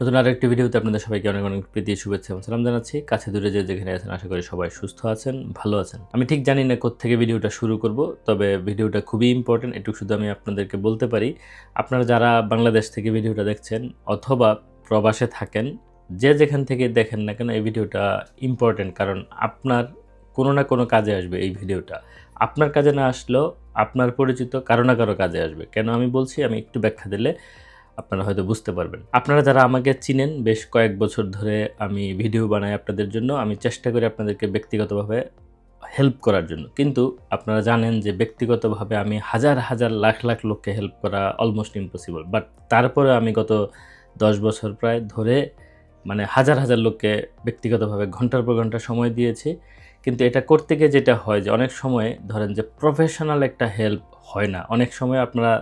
নতুন আর একটি ভিডিওতে আপনাদের সবাইকে অনেক অনেক প্রীতি, শুভেচ্ছা এবং সালাম জানাচ্ছি। কাছে দূরে যে যেখানে আছেন, আশা করি সবাই সুস্থ আছেন, ভালো আছেন। আমি ঠিক জানি না থেকে ভিডিওটা শুরু করব, তবে ভিডিওটা খুবই ইম্পর্টেন্ট এটুকু শুধু আমি আপনাদেরকে বলতে পারি। আপনারা যারা বাংলাদেশ থেকে ভিডিওটা দেখছেন অথবা প্রবাসে থাকেন, যে যেখান থেকে দেখেন না কেন এই ভিডিওটা ইম্পর্টেন্ট কারণ আপনার কোনো না কোনো কাজে আসবে এই ভিডিওটা। আপনার কাজে না আসলেও আপনার পরিচিত কারও না কারও কাজে আসবে। কেন আমি বলছি? আমি একটু ব্যাখ্যা দিলে আপনারা হয়তো বুঝতে পারবেন। আপনারা যারা আমাকে চিনেন, বেশ কয়েক বছর ধরে আমি ভিডিও বানাই আপনাদের জন্য, আমি চেষ্টা করি আপনাদেরকে ব্যক্তিগতভাবে হেল্প করার জন্য। কিন্তু আপনারা জানেন যে ব্যক্তিগতভাবে আমি হাজার হাজার, লাখ লাখ লোককে হেল্প করা অলমোস্ট ইম্পসিবল বাট তারপরে আমি গত দশ বছর প্রায় ধরে মানে হাজার হাজার লোককে ব্যক্তিগতভাবে ঘণ্টার পর ঘণ্টা সময় দিয়েছি। কিন্তু এটা করতে গিয়ে যেটা হয় যে অনেক সময় ধরেন যে প্রফেশনাল একটা হেল্প হয় না। অনেক সময় আপনারা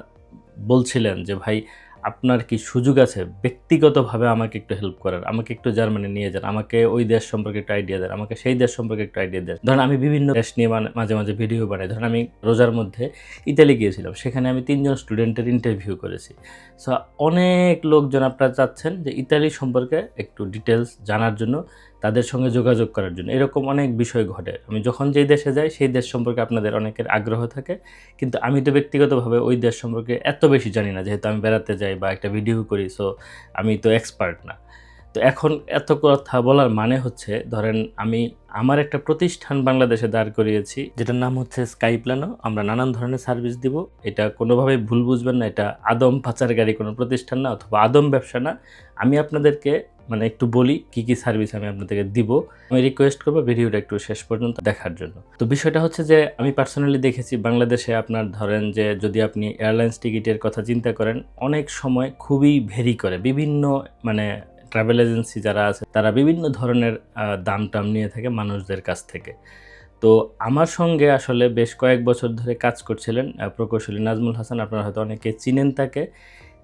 বলছিলেন যে, ভাই আপনার কি সুযোগ আছে? ব্যক্তিগতভাবে আমাকে একটু হেল্প করার। আমাকে একটু জার্মানি নিয়ে যান। আমাকে ওই দেশ সম্পর্কে একটু আইডিয়া দেন। আমাকে সেই দেশ সম্পর্কে একটু আইডিয়া দেন। ধরেন আমি বিভিন্ন দেশ নিয়ে মানে- মাঝে মাঝে ভিডিও বানাই। ধরেন আমি রোজার মধ্যে ইতালি গিয়েছিলাম। সেখানে আমি তিনজন স্টুডেন্টের ইন্টারভিউ করেছি। সো অনেক লোকজন আপনারা চাচ্ছেন যে ইতালি সম্পর্কে একটু ডিটেলস জানার জন্য। তাদের সঙ্গে যোগাযোগ করার জন্য। এরকম অনেক বিষয় ঘটে। আমি যখন যেই দেশে যাই, সেই দেশ সম্পর্কে আপনাদের অনেকের আগ্রহ থাকে। কিন্তু আমি তো ব্যক্তিগতভাবে ওই দেশ সম্পর্কে এত বেশি জানি না। যেহেতু আমি বেড়াতে যাই বা একটা ভিডিও করি সো আমি তো এক্সপার্ট না। তো এখন এত কথা বলার মানে হচ্ছে, ধরেন আমি আমার একটা প্রতিষ্ঠান বাংলাদেশে দাঁড় করিয়েছি, যেটার নাম হচ্ছে স্কাই প্ল্যানো আমরা নানান ধরনের সার্ভিস দিব। এটা কোনোভাবেই ভুল বুঝবেন না। এটা আদম পাচারকারী কোনো প্রতিষ্ঠান না, অথবা আদম ব্যবসা না। আমি আপনাদেরকে মানে একটু বলি, কি কি সার্ভিস আমি আপনাদেরকে দিব। আমি রিকোয়েস্ট করব ভিডিওটা একটু শেষ পর্যন্ত দেখার জন্য। তো বিষয়টা হচ্ছে যে, আমি পার্সোনালি দেখেছি বাংলাদেশে আপনার ধরেন যে, যদি আপনি এয়ারলাইন্স টিকিটের কথা চিন্তা করেন, অনেক সময় খুবই ভেরি করে। বিভিন্ন মানে ট্রাভেল এজেন্সি যারা আছে, তারা বিভিন্ন ধরনের দাম টাম নিয়ে থাকে মানুষদের কাছ থেকে। তো আমার সঙ্গে আসলে বেশ কয়েক বছর ধরে কাজ করছিলেন প্রকৌশলী নাজমুল হাসান, আপনারা হয়তো অনেকে চিনেন তাকে।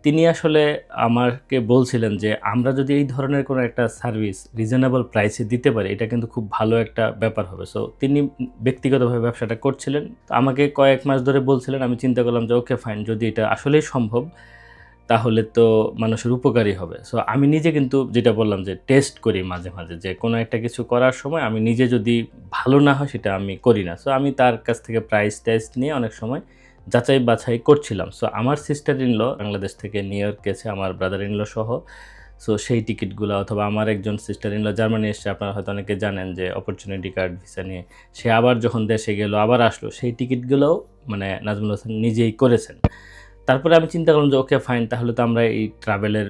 তিনি আসলে আমাকে বলছিলেন যে, আমরা যদি এই ধরনের কোনো একটা সার্ভিস রিজনেবল প্রাইসে দিতে পারি, এটা কিন্তু খুব ভালো একটা ব্যাপার হবে। সো তিনি ব্যক্তিগতভাবে ব্যবসাটা করছিলেন। আমাকে কয়েক মাস ধরে বলছিলেন, আমি চিন্তা করলাম যে, ওকে ফাইন যদি এটা আসলেই সম্ভব তাহলে তো মানুষের উপকারী হবে। সো আমি নিজে কিন্তু যেটা বললাম যে টেস্ট করি মাঝে মাঝে যে কোনো একটা কিছু করার সময় আমি নিজে যদি ভালো না হয় সেটা আমি করি না। সো আমি তার কাছ থেকে প্রাইস টেস্ট নিয়ে অনেক সময় যাচাই বাছাই করছিলাম। সো আমার সিস্টার ইনল বাংলাদেশ থেকে নিউ ইয়র্ক গেছে, আমার ব্রাদার ইনল সহ। সো সেই টিকিটগুলো অথবা আমার একজন সিস্টার ইনল জার্মানি এসছে, আপনারা হয়তো অনেকে জানেন যে অপরচুনিটি কার্ড ভিসা নিয়ে। সে আবার যখন দেশে গেল, আবার আসলো, সেই টিকিটগুলোও মানে নাজমুল হোসেন নিজেই করেছেন। তারপরে আমি চিন্তা করলাম যে, ওকে ফাইন তাহলে তো আমরা এই ট্রাভেলের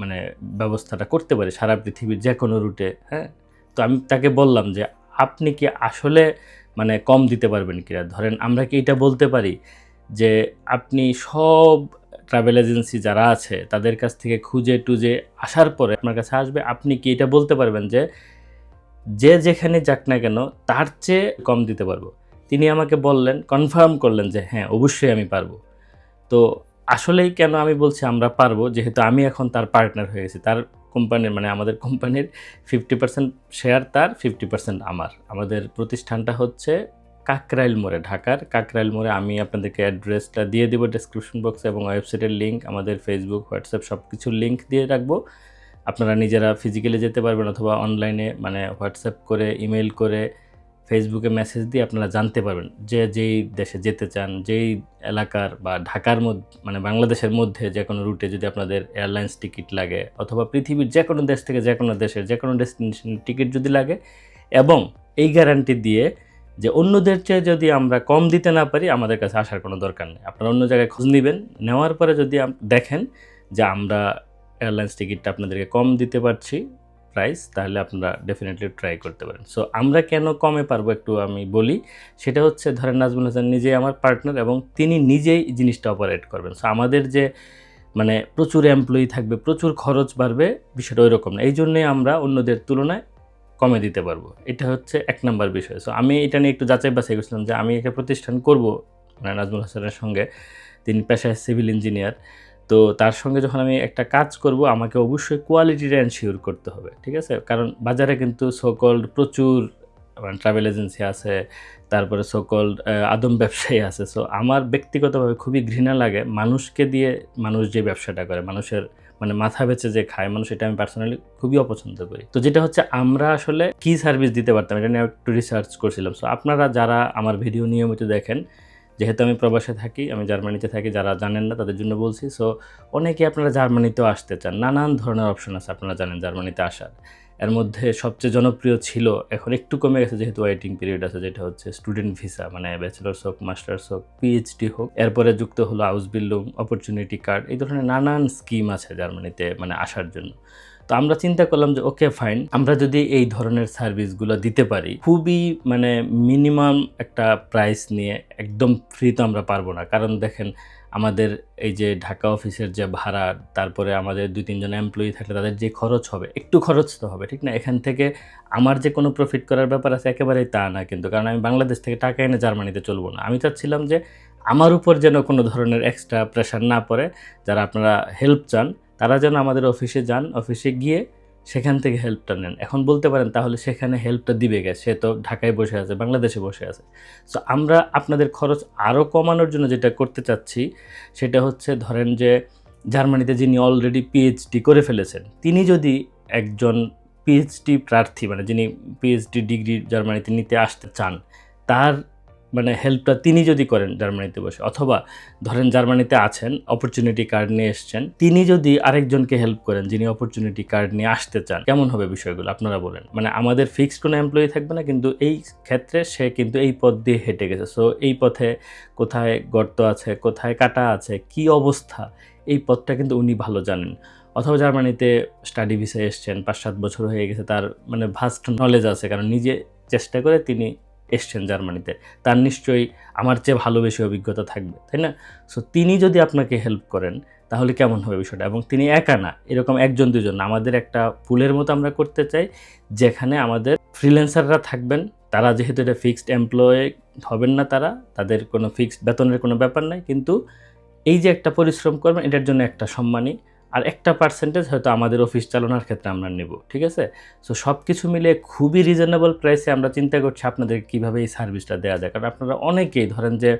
মানে ব্যবস্থাটা করতে পারি, সারা পৃথিবীর যে কোনো রুটে হ্যাঁ? তো আমি তাকে বললাম যে, আপনি কি আসলে মানে কম দিতে পারবেন কিনা? ধরেন আমরা কি এটা বলতে পারি যে, আপনি সব ট্রাভেল এজেন্সি যারা আছে, তাদের কাছ থেকে খুঁজে টুজে আসার পরে আপনার কাছে আসবে, আপনি কি এটা বলতে পারবেন যে যে যেখানে যাক না কেন, তার চেয়ে কম দিতে পারব? তিনি আমাকে বললেন কনফার্ম করলেন যে হ্যাঁ অবশ্যই আমি পারব। তো আসলেই কেন আমি বলছি আমরা পারব? যেহেতু আমি এখন তার পার্টনার হয়ে গেছি। তার কোম্পানির মানে আমাদের কোম্পানির ফিফটি পার্সেন্ট শেয়ার তার ফিফটি পার্সেন্ট আমার। আমাদের প্রতিষ্ঠানটা হচ্ছে কাকরাইল মোড়ে, ঢাকার কাকরাইল মোড়ে। আমি আপনাদেরকে অ্যাড্রেসটা দিয়ে দেবো ডেসক্রিপশন বক্সে এবং ওয়েবসাইটের লিঙ্ক আমাদের ফেসবুক হোয়াটসঅ্যাপ সব কিছুর লিঙ্ক দিয়ে রাখব। আপনারা নিজেরা ফিজিক্যালি যেতে পারবেন অথবা অনলাইনে মানে হোয়াটসঅ্যাপ করে ইমেল করে ফেসবুকে মেসেজ দিয়ে আপনারা জানতে পারবেন যে যেই দেশে যেতে চান, যেই এলাকার বা ঢাকার মধ্যে মানে বাংলাদেশের মধ্যে যে কোনো রুটে যদি আপনাদের এয়ারলাইন্স টিকিট লাগে অথবা পৃথিবীর যে কোনো দেশ থেকে যে কোনো দেশের যে কোনো ডেস্টিনেশন টিকিট যদি লাগে এবং এই গ্যারান্টি দিয়ে যে অন্যদের চেয়ে যদি আমরা কম দিতে না পারি, আমাদের কাছে আসার কোনো দরকার নেই। আপনারা অন্য জায়গায় খোঁজ নেবেন, নেওয়ার পরে যদি দেখেন যে আমরা এয়ারলাইন্স টিকিটটা আপনাদেরকে কম দিতে পারছি প্রাইস তাহলে আপনারা ডেফিনেটলি ট্রাই করতে পারেন। সো আমরা কেন কমে পারব একটু আমি বলি, সেটা হচ্ছে ধরেন নাজমুল হাসান নিজেই আমার পার্টনার এবং তিনি নিজেই জিনিসটা অপারেট করবেন। সো আমাদের যে মানে প্রচুর এমপ্লয়ি থাকবে, প্রচুর খরচ বাড়বে, বিষয়টা ওই রকম না। এই জন্যই আমরা অন্যদের তুলনায় কমে দিতে পারব। এটা হচ্ছে এক নাম্বার বিষয়। সো আমি এটা নিয়ে একটু যাচাই বাছাই করছিলাম যে আমি একটা প্রতিষ্ঠান করব মানে নাজমুল হাসানের সঙ্গে। তিনি পেশায় সিভিল ইঞ্জিনিয়ার তো তার সঙ্গে যখন আমি একটা কাজ করব, আমাকে অবশ্যই কোয়ালিটিটা এনশিওর করতে হবে, ঠিক আছে? কারণ বাজারে কিন্তু সোকল্ড প্রচুর মানে ট্রাভেল এজেন্সি আছে, তারপরে সকল আদম ব্যবসায়ী আছে। সো আমার ব্যক্তিগতভাবে খুবই ঘৃণা লাগে মানুষকে দিয়ে মানুষ যে ব্যবসাটা করে, মানুষের মানে মাথা বেচে যে খায়, মানুষ এটা আমি পার্সোনালি খুবই অপছন্দ করি। তো যেটা হচ্ছে, আমরা আসলে কি সার্ভিস দিতে পারতাম, এটা নিয়ে একটু রিসার্চ করছিলাম। সো আপনারা যারা আমার ভিডিও নিয়মিত দেখেন যেহেতু আমি প্রবাসে থাকি, আমি জার্মানিতে থাকি, যারা জানেন না তাদের জন্য বলছি। সো অনেকে আপনারা জার্মানিতেও আসতে চান। নানান ধরনের অপশন আছে আপনারা জানেন জার্মানিতে আসার। এর মধ্যে সবচেয়ে জনপ্রিয় ছিল, এখন একটু কমে গেছে যেহেতু ওয়েটিং পিরিয়ড আছে, যেটা হচ্ছে স্টুডেন্ট ভিসা মানে ব্যাচেলার্স হোক মাস্টার্স হোক পিএইচডি হোক। এরপরে যুক্ত হলো হাউস বিল্ডিং অপরচুনিটি কার্ড এই ধরনের নানান স্কিম আছে জার্মানিতে মানে আসার জন্য। তো আমরা চিন্তা করলাম যে ওকে ফাইন আমরা যদি এই ধরনের সার্ভিসগুলো দিতে পারি, খুবই মানে মিনিমাম একটা প্রাইস নিয়ে একদম ফ্রি তো আমরা পারব না। কারণ দেখেন, আমাদের এই যে ঢাকা অফিসের যে ভাড়া, তারপরে আমাদের দুই, তিনজন এমপ্লয়ি থাকলে তাদের যে খরচ হবে, একটু খরচ তো হবে, ঠিক না? এখান থেকে আমার যে কোনো প্রফিট করার ব্যাপার আছে, একেবারেই তা না কিন্তু। কারণ আমি বাংলাদেশ থেকে টাকা এনে জার্মানিতে চলবো না। আমি চাচ্ছিলাম যে, আমার উপর যেন কোনো ধরনের এক্সট্রা প্রেশার না পড়ে, যারা আপনারা হেল্প চান তারা যেন আমাদের অফিসে যান, অফিসে গিয়ে সেখান থেকে হেল্পটা নেন। এখন বলতে পারেন তাহলে সেখানে হেল্পটা দিবে গে সে তো ঢাকায় বসে আছে, বাংলাদেশে বসে আছে। সো আমরা আপনাদের খরচ আরও কমানোর জন্য যেটা করতে চাচ্ছি, সেটা হচ্ছে ধরেন যে জার্মানিতে যিনি অলরেডি পিএইচডি করে ফেলেছেন, তিনি যদি একজন পিএইচডি প্রার্থী মানে যিনি পিএইচডি ডিগ্রি জার্মানিতে নিতে আসতে চান, তার মানে হেল্পটা তিনি যদি করেন জার্মানিতে বসে, অথবা ধরেন জার্মানিতে আছেন অপরচুনিটি কার্ড নিয়ে এসছেন, তিনি যদি আরেকজনকে হেল্প করেন যিনি অপরচুনিটি কার্ড নিয়ে আসতে চান, কেমন হবে বিষয়গুলো আপনারা বলেন? মানে আমাদের ফিক্সড কোনো এমপ্লয়ি থাকবে না, কিন্তু এই ক্ষেত্রে সে কিন্তু এই পথ দিয়ে হেঁটে গেছে। সো এই পথে কোথায় গর্ত আছে, কোথায় কাটা আছে, কি অবস্থা, এই পথটা কিন্তু উনি ভালো জানেন। অথবা জার্মানিতে স্টাডি ভিসা এসছেন, পাঁচ সাত বছর হয়ে গেছে, তার মানে ভাস্ট নলেজ আছে, কারণ নিজে চেষ্টা করে তিনি এসছেন জার্মানিতে, তার নিশ্চয়ই আমার চেয়ে ভালো বেশি অভিজ্ঞতা থাকবে, তাই না? সো তিনি যদি আপনাকে হেল্প করেন, তাহলে কেমন হবে বিষয়টা? এবং তিনি একা না, এরকম একজন, দুজন আমাদের একটা পুলের মতো আমরা করতে চাই, যেখানে আমাদের ফ্রিল্যান্সাররা থাকবেন। তারা যেহেতু এটা ফিক্সড এমপ্লয় হবেন না তারা, তাদের কোনো ফিক্সড বেতনের কোনো ব্যাপার নাই। কিন্তু এই যে একটা পরিশ্রম করবেন, এটার জন্য একটা সম্মানই আর একটা পার্সেন্টেজ হয়তো আমাদের অফিস চালানোর ক্ষেত্রে আমরা নেব, ঠিক আছে? সো সব কিছু মিলে খুবই রিজনেবল প্রাইসে আমরা চিন্তা করছি আপনাদের কীভাবে এই সার্ভিসটা দেওয়া যায়। কারণ আপনারা অনেকেই ধরেন যে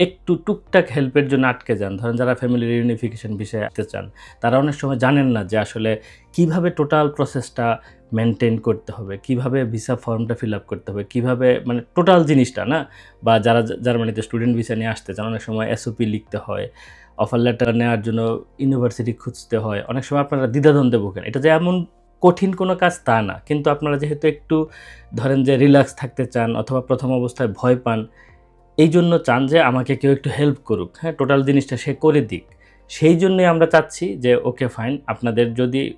একটু টুকটাক হেল্পের জন্য আটকে যান। ধরেন যারা ফ্যামিলি রিউনিফিকেশন বিষয়ে আসতে চান, তারা অনেক সময় জানেন না যে আসলে কীভাবে টোটাল প্রসেসটা মেনটেন করতে হবে, কীভাবে ভিসা ফর্মটা ফিল আপ করতে হবে, কীভাবে মানে টোটাল জিনিসটা না? বা যারা জার্মানিতে স্টুডেন্ট ভিসা নিয়ে আসতে চান, অনেক সময় এসওপি লিখতে হয় অফার লেটার নেওয়ার জন্য ইউনিভার্সিটি খুঁজতে হয়। অনেক সময় আপনারা দ্বিধাদ্বন্দ্বে ভোগেন। এটা যে এমন কঠিন কোনো কাজ তা না। কিন্তু আপনারা যেহেতু একটু ধরেন যে রিল্যাক্স থাকতে চান অথবা প্রথম অবস্থায় ভয় পান, এই জন্য চান যে আমাকে কেউ একটু হেল্প করুক। হ্যাঁ টোটাল জিনিসটা সে করে দিক। সেই জন্যই আমরা চাচ্ছি যে ওকে ফাইন আপনাদের যদি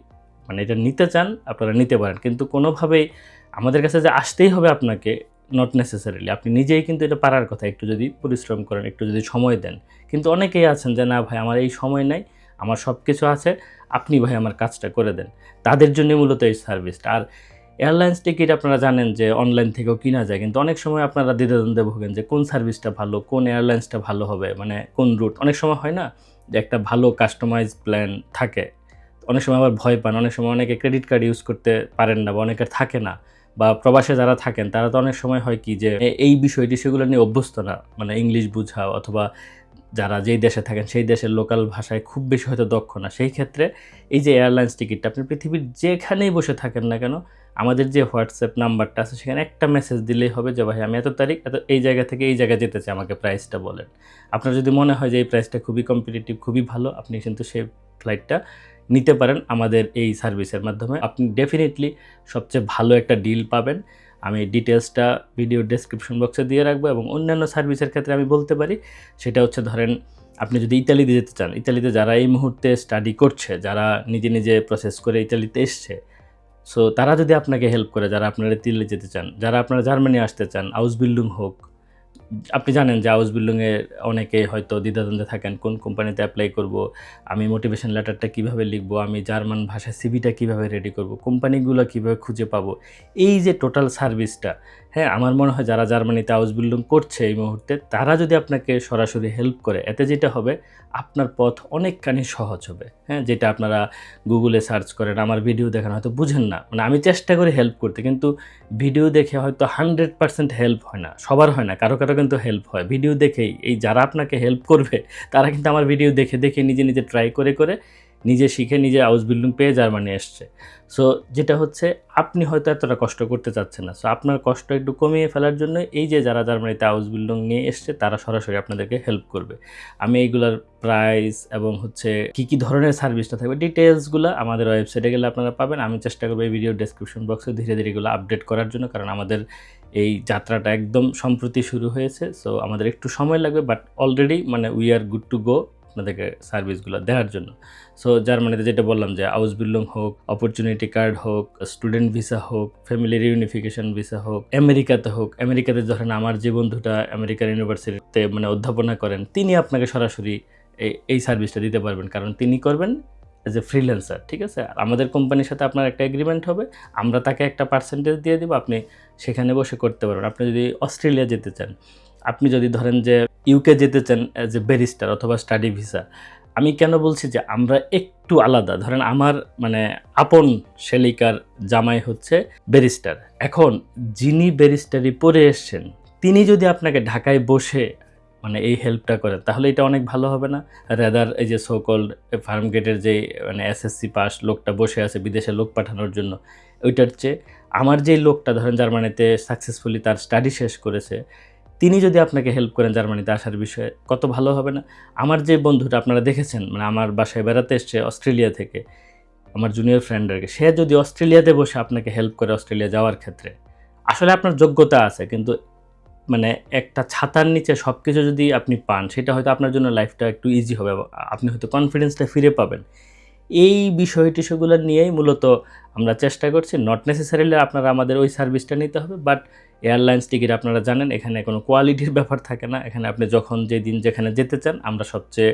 মানে এটা নিতে চান, আপনারা নিতে পারেন। কিন্তু কোনোভাবেই আমাদের কাছে যে আসতেই হবে আপনাকে নট নেসেসারিলি আপনি নিজেই কিন্তু এটা পারার কথা, একটু যদি পরিশ্রম করেন, একটু যদি সময় দেন। কিন্তু অনেকেই আছেন যে, না ভাই, আমার এই সময় নাই, আমার সব কিছু আছে, আপনি ভাই আমার কাজটা করে দেন। তাদের জন্য মূলত এই সার্ভিসটা। আর এয়ারলাইন্স টিকিট আপনারা জানেন যে, অনলাইন থেকেও কিনা যায়, কিন্তু অনেক সময় আপনারা দ্বিধাদ্বন্দ্বে ভোগেন যে, কোন সার্ভিসটা ভালো, কোন এয়ারলাইন্সটা ভালো হবে মানে কোন রুট। অনেক সময় হয় না যে, একটা ভালো কাস্টমাইজ প্ল্যান থাকে। অনেক সময় আবার ভয় পান, অনেক সময় অনেকে ক্রেডিট কার্ড ইউজ করতে পারেন না বা অনেকের থাকে না। বা প্রবাসে যারা থাকেন, তারা তো অনেক সময় হয় কি যে এই বিষয়টি সেগুলো নিয়ে অভ্যস্ত না। মানে ইংলিশ বুঝাও অথবা যারা যেই দেশে থাকেন, সেই দেশের লোকাল ভাষায় খুব বেশি হয়তো দক্ষ না। সেই ক্ষেত্রে এই যে এয়ারলাইন্স টিকিটটা আপনি পৃথিবীর যেখানেই বসে থাকেন না কেন, আমাদের যে হোয়াটসঅ্যাপ নাম্বারটা আছে, সেখানে একটা মেসেজ দিলেই হবে যে, ভাই, আমি এত তারিখ, এত, এই জায়গা থেকে এই জায়গায় যেতে চাই, আমাকে প্রাইসটা বলেন। আপনার যদি মনে হয় যে, এই প্রাইসটা খুবই কম্পিটিটিভ খুবই ভালো, আপনি কিন্তু সেই ফ্লাইটটা নিতে পারেন আমাদের এই সার্ভিসের মাধ্যমে। আপনি ডেফিনেটলি সবচেয়ে ভালো একটা ডিল পাবেন। আমি ডিটেলসটা ভিডিও ডেসক্রিপশন বক্সে দিয়ে রাখব এবং অন্যান্য সার্ভিসের ক্ষেত্রে আমি বলতে পারি, সেটা হচ্ছে ধরেন, আপনি যদি ইতালিতে যেতে চান, ইতালিতে যারা এই মুহূর্তে স্টাডি করছে, যারা নিজে নিজে প্রসেস করে ইতালিতে এসছে সো তারা যদি আপনাকে হেল্প করে, যারা আপনারা ইতালি যেতে চান, যারা আপনারা জার্মানি আসতে চান হাউস বিল্ডিং হোক আপনি জানেন যে হাউস বিল্ডিংয়ে অনেকে হয়তো দ্বিধাদ্বন্দ্বে থাকেন, কোন কোম্পানিতে অ্যাপ্লাই করব, আমি মোটিভেশন লেটারটা কীভাবে লিখব, আমি জার্মান ভাষায় সিভিটা কীভাবে রেডি করব, কোম্পানিগুলো কীভাবে খুঁজে পাবো। এই যে টোটাল সার্ভিসটা হ্যাঁ আমার মনে হয় যারা জার্মানিতে হাউস বিল্ডিং করছে এই মুহূর্তে, তারা যদি আপনাকে সরাসরি হেল্প করে, এতে যেটা হবে, আপনার পথ অনেকখানি সহজ হবে। হ্যাঁ যেটা আপনারা গুগলে সার্চ করেন, আমার ভিডিও দেখেন, হয়তো বুঝেন না। মানে আমি চেষ্টা করি হেল্প করতে, কিন্তু ভিডিও দেখে হয়তো হান্ড্রেড পার্সেন্ট হেল্প হয় না, সবার হয় না, কারও কারও কিন্তু হেল্প হয়। ভিডিও দেখেই, এই যারা আপনাকে হেল্প করবে, তারা কিন্তু আমার ভিডিও দেখে দেখে নিজে নিজে ট্রাই করে করে নিজে শিখে নিজে হাউস বিল্ডিং পেয়ে জার্মানি এসছে। সো যেটা হচ্ছে, আপনি হয়তো এতটা কষ্ট করতে চাচ্ছেন না। সো আপনার কষ্ট একটু কমিয়ে ফেলার জন্য এই যে যারা জার্মানিতে হাউস বিল্ডিং নিয়ে এসছে, তারা সরাসরি আপনাদেরকে হেল্প করবে। আমি এইগুলার প্রাইস এবং হচ্ছে কি কি ধরনের সার্ভিসটা থাকবে ডিটেলসগুলো আমাদের ওয়েবসাইটে গেলে আপনারা পাবেন। আমি চেষ্টা করব এই ভিডিও ডেসক্রিপশন বক্সে ধীরে ধীরে এগুলো আপডেট করার জন্য, কারণ আমাদের এই যাত্রাটা একদম সম্প্রতি শুরু হয়েছে। সো আমাদের একটু সময় লাগবে বাট অলরেডি মানে we are good to go আপনাদেরকে সার্ভিসগুলো দেওয়ার জন্য। সো জার্মানিতে যেটা বললাম যে হাউস বিল্ডিং হোক অপরচুনিটি কার্ড হোক স্টুডেন্ট ভিসা হোক ফ্যামিলি রিউনিফিকেশন ভিসা হোক, আমেরিকাতে হোক, আমেরিকাতে ধরেন আমার যে বন্ধুটা আমেরিকান ইউনিভার্সিটিতে মানে অধ্যাপনা করেন, তিনি আপনাকে সরাসরি এই এই সার্ভিসটা দিতে পারবেন। কারণ তিনি করবেন এজ এ ফ্রিল্যান্সার ঠিক আছে? আমাদের কোম্পানির সাথে আপনার একটা এগ্রিমেন্ট হবে, আমরা তাকে একটা পার্সেন্টেজ দিয়ে দেবো, আপনি সেখানে বসে করতে পারবেন। আপনি যদি অস্ট্রেলিয়া যেতে চান আপনি যদি ধরেন যে ইউকে যেতে চান অ্যাজ এ ব্যারিস্টার অথবা স্টাডি ভিসা আমি কেন বলছি যে আমরা একটু আলাদা? ধরেন আমার মানে আপন শেলিকার জামাই হচ্ছে ব্যারিস্টার এখন যিনি ব্যারিস্টারি পড়ে এসছেন, তিনি যদি আপনাকে ঢাকায় বসে মানে এই হেল্পটা করেন, তাহলে এটা অনেক ভালো হবে না? রেদার এই যে সোকল্ড ফার্ম গেটের যে মানে এসএসসি পাস লোকটা বসে আছে, বিদেশে লোক পাঠানোর জন্য, ওইটার চেয়ে আমার যেই লোকটা, ধরেন জার্মানিতে সাকসেসফুলি তার স্টাডি শেষ করেছে তিনি যদি আপনাকে হেল্প করেন জার্মানিতে আসার বিষয়ে, কত ভালো হবে না? আমার যে বন্ধুটা আপনারা দেখেছেন মানে আমার বাসায় বেড়াতে এসছে অস্ট্রেলিয়া থেকে, আমার জুনিয়র ফ্রেন্ডারকে সে যদি অস্ট্রেলিয়াতে বসে আপনাকে হেল্প করে অস্ট্রেলিয়া যাওয়ার ক্ষেত্রে, আসলে আপনার যোগ্যতা আছে, কিন্তু মানে একটা ছাতার নিচে সব কিছু যদি আপনি পান, সেটা হয়তো আপনার জন্য লাইফটা একটু ইজি হবে, আপনি হয়তো কনফিডেন্সটা ফিরে পাবেন। এই বিষয় টিস্যুগুলো নিয়েই মূলত আমরা চেষ্টা করছি নট নেসেসারিলি আপনারা আমাদের ওই সার্ভিসটা নিতে হবে বাট এয়ারলাইন্স টিকিট আপনারা জানেন, এখানে কোনো কোয়ালিটির ব্যাপার থাকে না। এখানে আপনি যখন যেদিন যেখানে যেতে চান, আমরা সবচেয়ে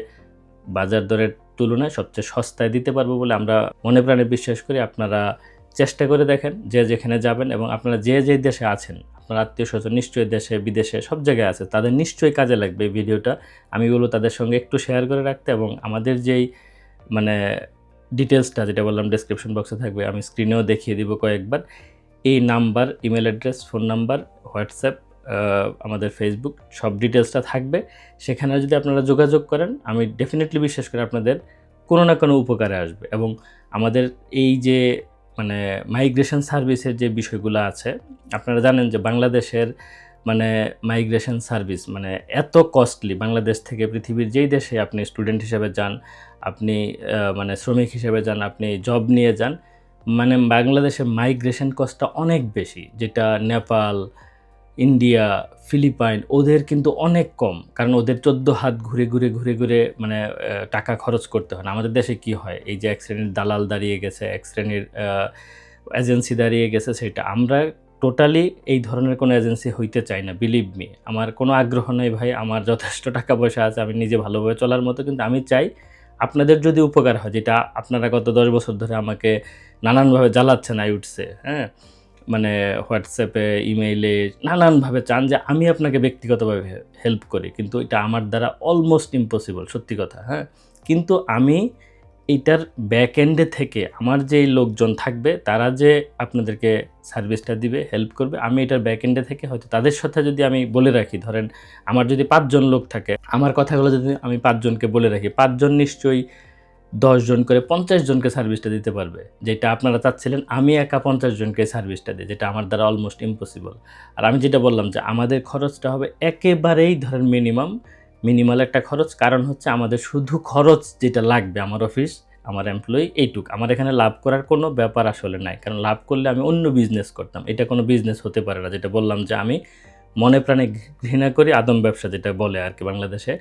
বাজার দরের তুলনায় সবচেয়ে সস্তায় দিতে পারব বলে আমরা মনে প্রাণে বিশ্বাস করি। আপনারা চেষ্টা করে দেখেন যে যেখানে যাবেন এবং আপনারা যে যে দেশে আছেন, আপনার আত্মীয় স্বজন নিশ্চয়ই দেশে, বিদেশে, সব জায়গায় আছে, তাদের নিশ্চয়ই কাজে লাগবে এই ভিডিওটা। আমি বলব তাদের সঙ্গে একটু শেয়ার করে রাখতে এবং আমাদের যেই মানে ডিটেলসটা যেটা বললাম ডেসক্রিপশন বক্সে থাকবে, আমি স্ক্রিনেও দেখিয়ে দিব কয়েকবার। এই number, email address, phone number, WhatsApp আমাদের ফেসবুক, সব ডিটেলসটা থাকবে। সেখানে যদি আপনারা যোগাযোগ করেন, আমি ডেফিনেটলি বিশ্বাস করি আপনাদের কোনো না কোনো উপকারে আসবে। এবং আমাদের এই যে মানে মাইগ্রেশন সার্ভিসের যে বিষয়গুলো আছে, আপনারা জানেন যে বাংলাদেশের মানে মাইগ্রেশন সার্ভিস মানে এত কস্টলি। বাংলাদেশ থেকে পৃথিবীর যেই দেশে আপনি স্টুডেন্ট হিসেবে যান, আপনি মানে শ্রমিক হিসেবে যান, আপনি জব নিয়ে যান মানে বাংলাদেশে মাইগ্রেশন কস্টটা অনেক বেশি, যেটা নেপাল, ইন্ডিয়া, ফিলিপাইন, ওদের কিন্তু অনেক কম। কারণ ওদের চোদ্দ হাত ঘুরে ঘুরে ঘুরে ঘুরে মানে টাকা খরচ করতে হয় না। আমাদের দেশে কি হয়? এই যে এক শ্রেণির দালাল দাঁড়িয়ে গেছে, এক শ্রেণির এজেন্সি দাঁড়িয়ে গেছে, সেটা আমরা টোটালি এই ধরনের কোনো এজেন্সি হইতে চাই না বিলিভ মি আমার কোনো আগ্রহ নেই ভাই, আমার যথেষ্ট টাকা পয়সা আছে, আমি নিজে ভালোভাবে চলার মতো, কিন্তু আমি চাই আপনাদের যদি উপকার হয়, যেটা আপনারা গত দশ বছর ধরে আমাকে নানানভাবে জ্বালাচ্ছেন আই উঠছে হ্যাঁ? মানে হোয়াটসঅ্যাপে ইমেইলে নানানভাবে চান যে আমি আপনাকে ব্যক্তিগতভাবে হেল্প করি, কিন্তু এটা আমার দ্বারা অলমোস্ট ইম্পসিবল সত্যি কথা হ্যাঁ? কিন্তু আমি এইটার ব্যাক এন্ডে থেকে আমার যেই লোকজন থাকবে, তারা যে আপনাদেরকে সার্ভিসটা দিবে হেল্প করবে, আমি এটার ব্যাক এন্ডে থেকে হয়তো তাদের সাথে যদি আমি বলে রাখি, ধরেন আমার যদি পাঁচজন লোক থাকে, আমার কথাগুলো যদি আমি পাঁচজনকে বলে রাখি, পাঁচজন নিশ্চয়ই দশজন করে পঞ্চাশ জনকে সার্ভিসটা দিতে পারবে। যেটা আপনারা চাচ্ছিলেন, আমি একা পঞ্চাশ জনকে সার্ভিসটা দিই, যেটা আমার দ্বারা অলমোস্ট ইম্পসিবল আর আমি যেটা বললাম যে, আমাদের খরচটা হবে একেবারেই ধরেন মিনিমাম মিনিমাল একটা খরচ। কারণ হচ্ছে আমাদের শুধু খরচ যেটা লাগবে আমার অফিস আমার এমপ্লয়ি এইটুক। আমার এখানে লাভ করার কোনো ব্যাপার আসলে নাই। কারণ লাভ করলে আমি অন্য বিজনেস করতাম। এটা কোনো বিজনেস হতে পারে না। যেটা বললাম যে, আমি মনে প্রাণে ঘৃণা করি, আদম ব্যবসা যেটা বলে আর কি বাংলাদেশে।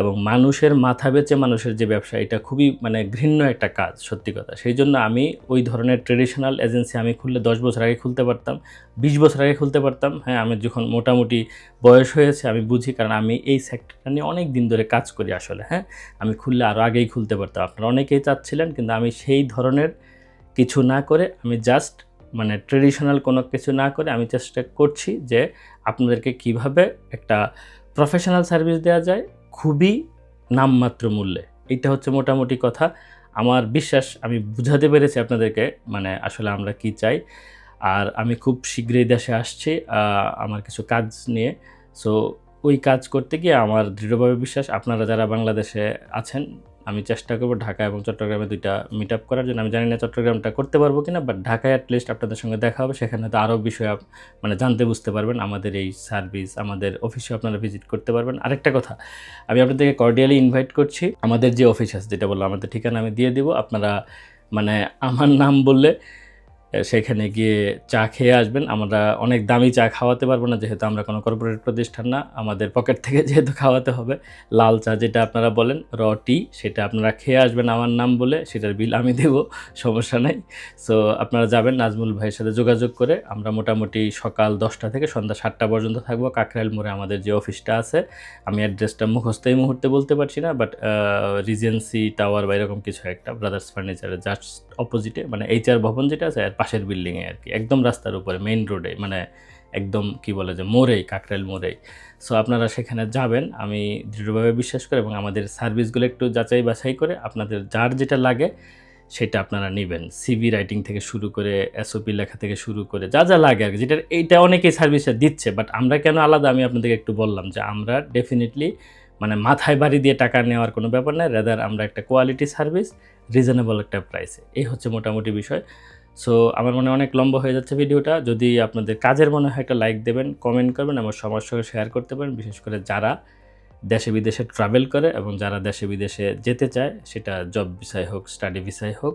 এবং মানুষের মাথা বেচে মানুষের যে ব্যবসা, এটা খুবই মানে ঘৃণ্য একটা কাজ, সত্যি কথা। সেই জন্য আমি ওই ধরনের ট্রেডিশনাল এজেন্সি আমি খুললে দশ বছর আগে খুলতে পারতাম, বিশ বছর আগে খুলতে পারতাম। হ্যাঁ আমি যখন মোটামুটি বয়স হয়েছে, আমি বুঝি কারণ আমি এই সেক্টরটা নিয়ে অনেক দিন ধরে কাজ করি আসলে হ্যাঁ। আমি খুললে আরও আগেই খুলতে পারতাম। আপনারা অনেকেই চাচ্ছিলেন, কিন্তু আমি সেই ধরনের কিছু না করে আমি জাস্ট মানে ট্রেডিশনাল কোনো কিছু না করে আমি চেষ্টা করছি যে আপনাদেরকে কীভাবে একটা প্রফেশনাল সার্ভিস দেওয়া যায় খুবই নামমাত্র মূল্যে। এটা হচ্ছে মোটামুটি কথা। আমার বিশ্বাস, আমি বুঝাতে পেরেছি আপনাদেরকে মানে আসলে আমরা কি চাই। আর আমি খুব শীঘ্রই দেশে আসছি আমার কিছু কাজ নিয়ে। সো ওই কাজ করতে গিয়ে আমার দৃঢ়ভাবে বিশ্বাস, আপনারা যারা বাংলাদেশে আছেন আমি চেষ্টা করব ঢাকা এবং চট্টগ্রামে দুইটা মিট আপ করার জন্য। আমি জানি না চট্টগ্রামটা করতে পারব কি না বাট ঢাকায় অ্যাটলিস্ট আপনাদের সঙ্গে দেখা হবে। সেখানে তো আরও বিষয়ে মানে জানতে বুঝতে পারবেন। আমাদের এই সার্ভিস আমাদের অফিসে আপনারা ভিজিট করতে পারবেন। আরেকটা কথা, আমি আপনাদেরকে কর্ডিয়ালি ইনভাইট করছি। আমাদের যে অফিস আছে, যেটা বললাম, আমাদের ঠিকানা আমি দিয়ে দিব। আপনারা মানে আমার নাম বললে সেখানে গিয়ে চা খেয়ে আসবেন। আমরা অনেক দামি চা খাওয়াতে পারব না, যেহেতু আমরা কোনো কর্পোরেট প্রতিষ্ঠান না, আমাদের পকেট থেকে যেহেতু খাওয়াতে হবে। লাল চা যেটা আপনারা বলেন, র টি, সেটা আপনারা খেয়ে আসবেন আমার নাম বলে, সেটার বিল আমি দেবো, সমস্যা নেই। সো আপনারা যাবেন নাজমুল ভাইয়ের সাথে যোগাযোগ করে। আমরা মোটামুটি সকাল দশটা থেকে সন্ধ্যা সাতটা পর্যন্ত থাকব। কাকরাইল মোড়ে আমাদের যে অফিসটা আছে, আমি অ্যাড্রেসটা মুখস্থ এই মুহূর্তে বলতে পারছি না বাট রিজেন্সি টাওয়ার বা এরকম কিছু একটা ব্রাদার্স ফার্নিচারের জাস্ট অপোজিটে মানে এইচআর ভবন যেটা আছে, এর পাশের বিল্ডিংয়ে আর কি, একদম রাস্তার উপরে মেইন রোডে মানে একদম কি বলে যে মোড়েই কাকরাইল মোড়েই। সো আপনারা সেখানে যাবেন, আমি দৃঢ়ভাবে বিশ্বাস করি এবং আমাদের সার্ভিসগুলো একটু যাচাই বাছাই করে আপনাদের যার যেটা লাগে সেটা আপনারা নেবেন। সিভি রাইটিং থেকে শুরু করে এসওপি লেখা থেকে শুরু করে, যা যা লাগে আর কি, যেটা এইটা অনেকেই সার্ভিসে দিচ্ছে বাট আমরা কেন আলাদা? আমি আপনাদেরকে একটু বললাম যে আমরা ডেফিনেটলি মানে মাথায় বাড়ি দিয়ে টাকা নেওয়ার কোনো ব্যাপার নেই রেদার আমরা একটা কোয়ালিটি সার্ভিস রিজনেবল একটা প্রাইসে এই হচ্ছে মোটামুটি বিষয়। সো আমার মনে অনেক লম্বা হয়ে যাচ্ছে ভিডিওটা। যদি আপনাদের কাজের মনে হয় একটা লাইক দেবেন কমেন্ট করবেন, আমার সবার সঙ্গে শেয়ার করতে পারেন। বিশেষ করে যারা দেশে বিদেশে ট্রাভেল করে এবং যারা দেশে বিদেশে যেতে চায়, সেটা জব ভিসায় হোক স্টাডি ভিসায় হোক,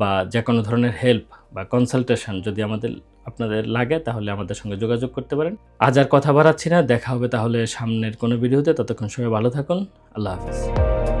বা যে কোনো ধরনের হেল্প বা কনসালটেশন যদি আমাদের, আপনাদের লাগে, তাহলে আমাদের সঙ্গে যোগাযোগ করতে পারেন। আজ আর কথা বাড়াচ্ছি না। দেখা হবে তাহলে সামনের কোনো ভিডিওতে। ততক্ষণ সবাই ভালো থাকুন। আল্লাহ হাফিজ।